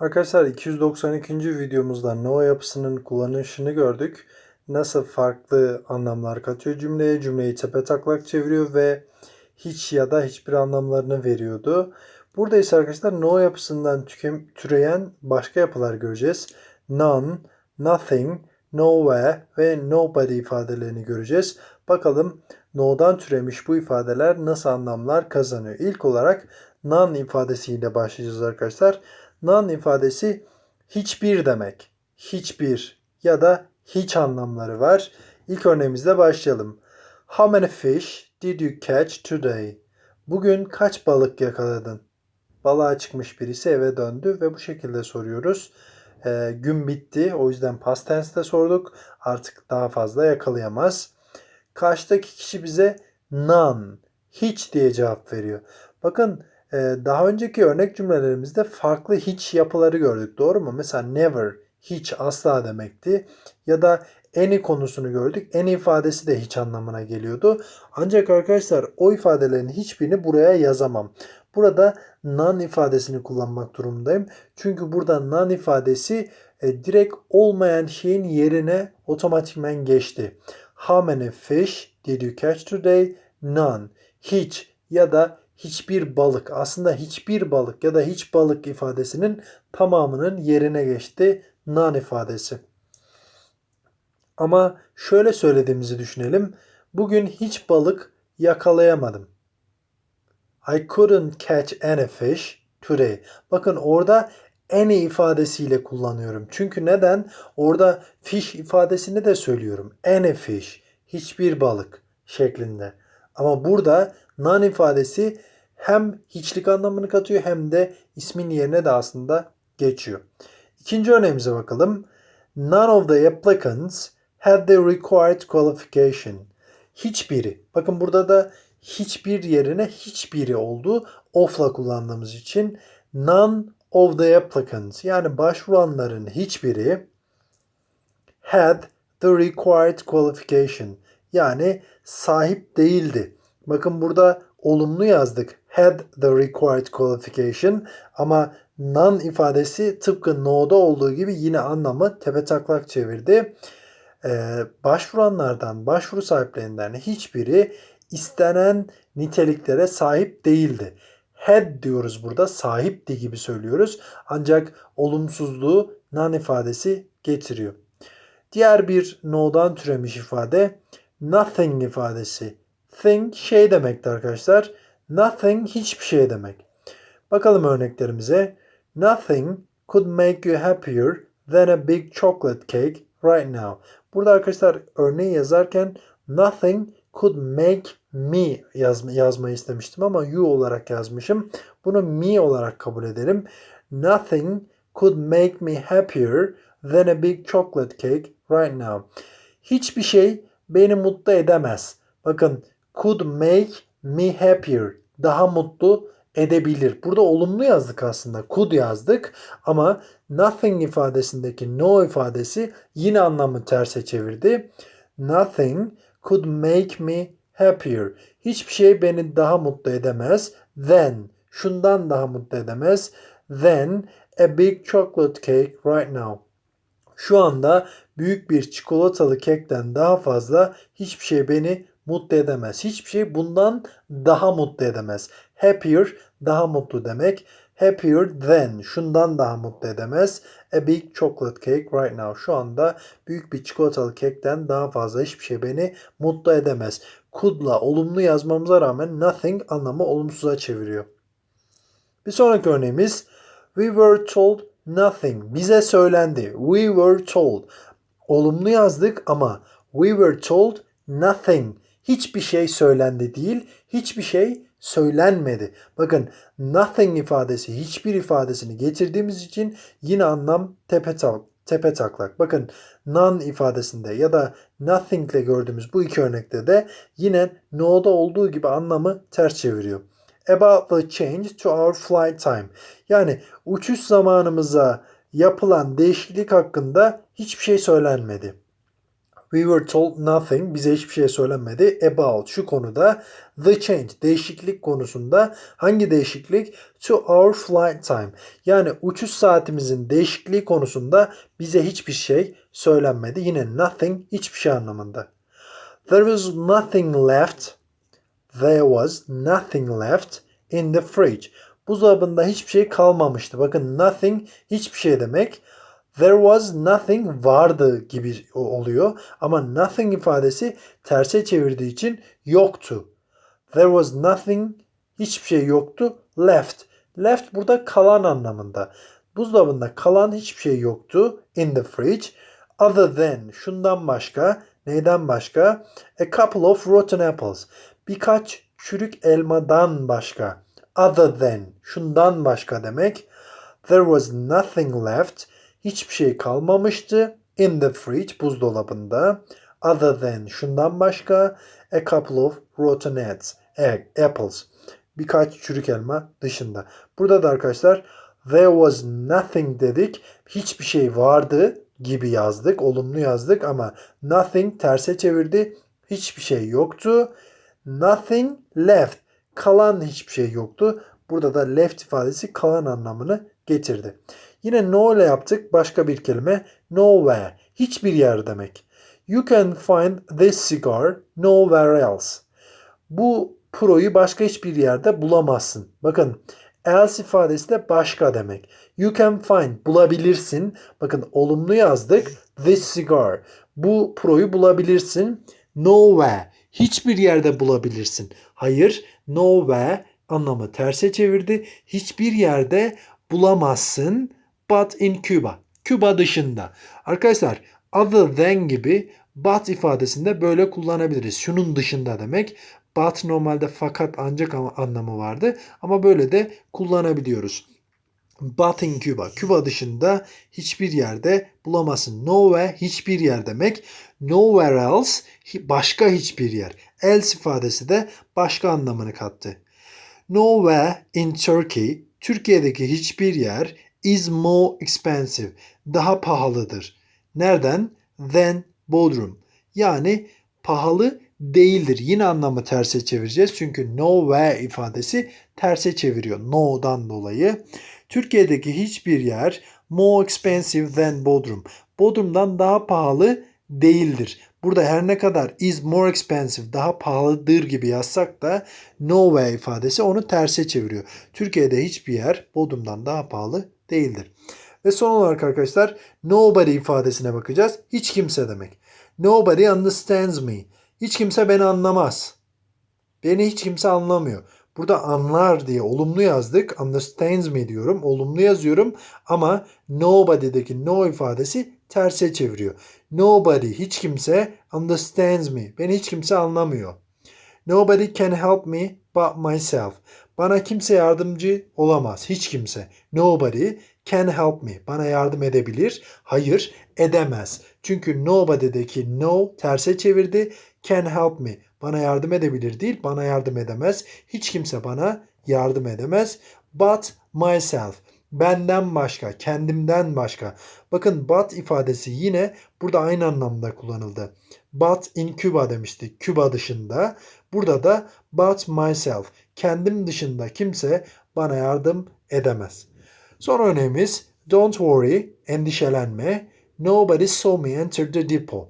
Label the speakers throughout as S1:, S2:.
S1: Arkadaşlar 292. videomuzda no yapısının kullanışını gördük. Nasıl farklı anlamlar katıyor cümleye, cümleyi tepe taklak çeviriyor ve hiç ya da hiçbir anlamlarını veriyordu. Burada ise arkadaşlar no yapısından tükem, türeyen başka yapılar göreceğiz. None, nothing, nowhere ve nobody ifadelerini göreceğiz. Bakalım no'dan türemiş bu ifadeler nasıl anlamlar kazanıyor. İlk olarak none ifadesiyle başlayacağız arkadaşlar. None ifadesi hiçbir demek. Hiçbir ya da hiç anlamları var. İlk örneğimizle başlayalım. How many fish did you catch today? Bugün kaç balık yakaladın? Balığa çıkmış birisi eve döndü ve bu şekilde soruyoruz. Ee, gün bitti o yüzden past tense'de sorduk. Artık daha fazla yakalayamaz. Karşıdaki kişi bize none, hiç diye cevap veriyor. Bakın e, daha önceki örnek cümlelerimizde farklı hiç yapıları gördük. Doğru mu? Mesela never, hiç asla demekti. Ya da any konusunu gördük. Any ifadesi de hiç anlamına geliyordu. Ancak arkadaşlar o ifadelerin hiçbirini buraya yazamam. Burada none ifadesini kullanmak durumundayım. Çünkü burada none ifadesi e, direkt olmayan şeyin yerine otomatikmen geçti. How many fish did you catch today? None. Hiç ya da hiçbir balık. Aslında hiçbir balık ya da hiç balık ifadesinin tamamının yerine geçti none ifadesi. Ama şöyle söylediğimizi düşünelim. Bugün hiç balık yakalayamadım. I couldn't catch any fish today. Bakın orada any ifadesiyle kullanıyorum. Çünkü neden? Orada fish ifadesini de söylüyorum. Any fish. Hiçbir balık şeklinde. Ama burada none ifadesi hem hiçlik anlamını katıyor hem de ismin yerine de aslında geçiyor. İkinci örneğimize bakalım. None of the applicants had the required qualification. Hiçbiri. Bakın burada da hiçbir yerine hiçbiri oldu. Of'la kullandığımız için none of the applicants yani başvuranların hiçbiri had the required qualification yani sahip değildi. Bakın burada olumlu yazdık. Had the required qualification ama none ifadesi tıpkı no'da olduğu gibi yine anlamı tepe taklak çevirdi. Ee, başvuranlardan, başvuru sahiplerinden hiçbiri istenen niteliklere sahip değildi. Had diyoruz burada, sahipti gibi söylüyoruz. Ancak olumsuzluğu none ifadesi getiriyor. Diğer bir no'dan türemiş ifade nothing ifadesi. Thing şey demekti arkadaşlar. Nothing hiçbir şey demek. Bakalım örneklerimize. Nothing could make you happier than a big chocolate cake right now. Burada arkadaşlar örneği yazarken nothing could make me yazma, yazmayı istemiştim ama you olarak yazmışım. Bunu me olarak kabul edelim. Nothing could make me happier than a big chocolate cake right now. Hiçbir şey beni mutlu edemez. Bakın could make me happier. Daha mutlu edebilir. Burada olumlu yazdık aslında. Could yazdık ama nothing ifadesindeki no ifadesi yine anlamı terse çevirdi. Nothing could make me happier. Hiçbir şey beni daha mutlu edemez. Than. Şundan daha mutlu edemez. Than a big chocolate cake right now. Şu anda büyük bir çikolatalı kekten daha fazla hiçbir şey beni mutlu edemez. Hiçbir şey bundan daha mutlu edemez. Happier daha mutlu demek. Happier than şundan daha mutlu edemez. A big chocolate cake right now. Şu anda büyük bir çikolatalı kekten daha fazla hiçbir şey beni mutlu edemez. Could'la olumlu yazmamıza rağmen nothing anlamı olumsuza çeviriyor. Bir sonraki örneğimiz We were told nothing. Bize söylendi. We were told. Olumlu yazdık ama we were told nothing. Hiçbir şey söylendi değil, hiçbir şey söylenmedi. Bakın nothing ifadesi hiçbir ifadesini getirdiğimiz için yine anlam tepe, tepe taklak. Bakın none ifadesinde ya da nothing ile gördüğümüz bu iki örnekte de yine no'da olduğu gibi anlamı ters çeviriyor. About the change to our flight time. Yani uçuş zamanımıza yapılan değişiklik hakkında hiçbir şey söylenmedi. We were told nothing. Bize hiçbir şey söylenmedi. About şu konuda. The change. Değişiklik konusunda. Hangi değişiklik? To our flight time. Yani uçuş saatimizin değişikliği konusunda bize hiçbir şey söylenmedi. Yine nothing hiçbir şey anlamında. There was nothing left. There was nothing left in the fridge. Buzdolabında hiçbir şey kalmamıştı. Bakın nothing hiçbir şey demek. There was nothing vardı gibi oluyor. Ama nothing ifadesi terse çevirdiği için yoktu. There was nothing hiçbir şey yoktu. Left. Left burada kalan anlamında. Buzdolabında kalan hiçbir şey yoktu. In the fridge. Other than şundan başka. Neyden başka? A couple of rotten apples. Birkaç çürük elmadan başka. Other than şundan başka demek. There was nothing left hiçbir şey kalmamıştı. In the fridge buzdolabında. Other than şundan başka a couple of rotten eggs, egg, apples. Birkaç çürük elma dışında. Burada da arkadaşlar there was nothing dedik. Hiçbir şey vardı gibi yazdık. Olumlu yazdık ama nothing terse çevirdi. Hiçbir şey yoktu. Nothing left. Kalan hiçbir şey yoktu. Burada da left ifadesi kalan anlamını getirdi. Yine no ile yaptık. Başka bir kelime. Nowhere. Hiçbir yer demek. You can find this cigar nowhere else. Bu proyu başka hiçbir yerde bulamazsın. Bakın else ifadesi de başka demek. You can find bulabilirsin. Bakın olumlu yazdık. This cigar. Bu proyu bulabilirsin. Nowhere. Hiçbir yerde bulabilirsin. Hayır. Nowhere anlamı terse çevirdi. Hiçbir yerde bulamazsın but in Cuba. Küba dışında. Arkadaşlar other than gibi but ifadesinde böyle kullanabiliriz. Şunun dışında demek. But normalde fakat ancak anlamı vardı ama böyle de kullanabiliyoruz. But in Cuba. Küba dışında hiçbir yerde bulamazsın. Nowhere hiçbir yer demek. Nowhere else başka hiçbir yer. Else ifadesi de başka anlamını kattı. Nowhere in Turkey Türkiye'deki hiçbir yer is more expensive. Daha pahalıdır. Nereden? Than Bodrum. Yani pahalı değildir. Yine anlamı terse çevireceğiz. Çünkü nowhere ifadesi terse çeviriyor. No'dan dolayı. Türkiye'deki hiçbir yer more expensive than Bodrum. Bodrum'dan daha pahalı değildir. Burada her ne kadar is more expensive daha pahalıdır gibi yazsak da nowhere ifadesi onu terse çeviriyor. Türkiye'de hiçbir yer Bodrum'dan daha pahalı değildir. Ve son olarak arkadaşlar nobody ifadesine bakacağız. Hiç kimse demek. Nobody understands me. Hiç kimse beni anlamaz. Beni hiç kimse anlamıyor. Burada anlar diye olumlu yazdık. Understands me diyorum. Olumlu yazıyorum. Ama nobody'deki no ifadesi terse çeviriyor. Nobody hiç kimse understands me. Beni hiç kimse anlamıyor. Nobody can help me but myself. Bana kimse yardımcı olamaz. Hiç kimse. Nobody can help me. Bana yardım edebilir. Hayır, edemez. Çünkü nobody'deki no terse çevirdi. Can help me. Bana yardım edebilir değil, bana yardım edemez. Hiç kimse bana yardım edemez. But myself. Benden başka, kendimden başka. Bakın but ifadesi yine burada aynı anlamda kullanıldı. But in Cuba demiştik. Küba dışında. Burada da but myself. Kendim dışında kimse bana yardım edemez. Son örneğimiz don't worry, endişelenme. Nobody saw me enter the depot.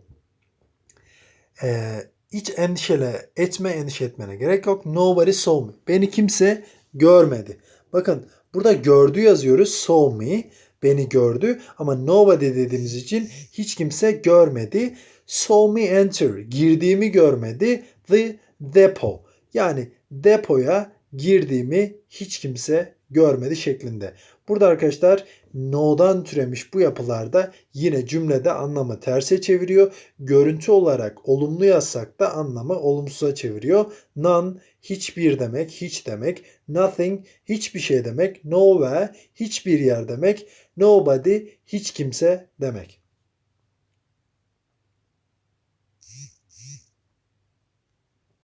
S1: Ee, hiç endişele etme, endişe etmene gerek yok. Nobody saw me. Beni kimse görmedi. Bakın burada gördü yazıyoruz. Saw me. Beni gördü ama nobody dediğimiz için hiç kimse görmedi. Saw me enter. Girdiğimi görmedi. The depot. Yani depoya girdiğimi hiç kimse görmedi şeklinde. Burada arkadaşlar no'dan türemiş bu yapılarda yine cümlede anlamı terse çeviriyor. Görüntü olarak olumlu yazsak da anlamı olumsuza çeviriyor. None hiçbir demek, hiç demek. Nothing hiçbir şey demek. Nowhere hiçbir yer demek. Nobody hiç kimse demek.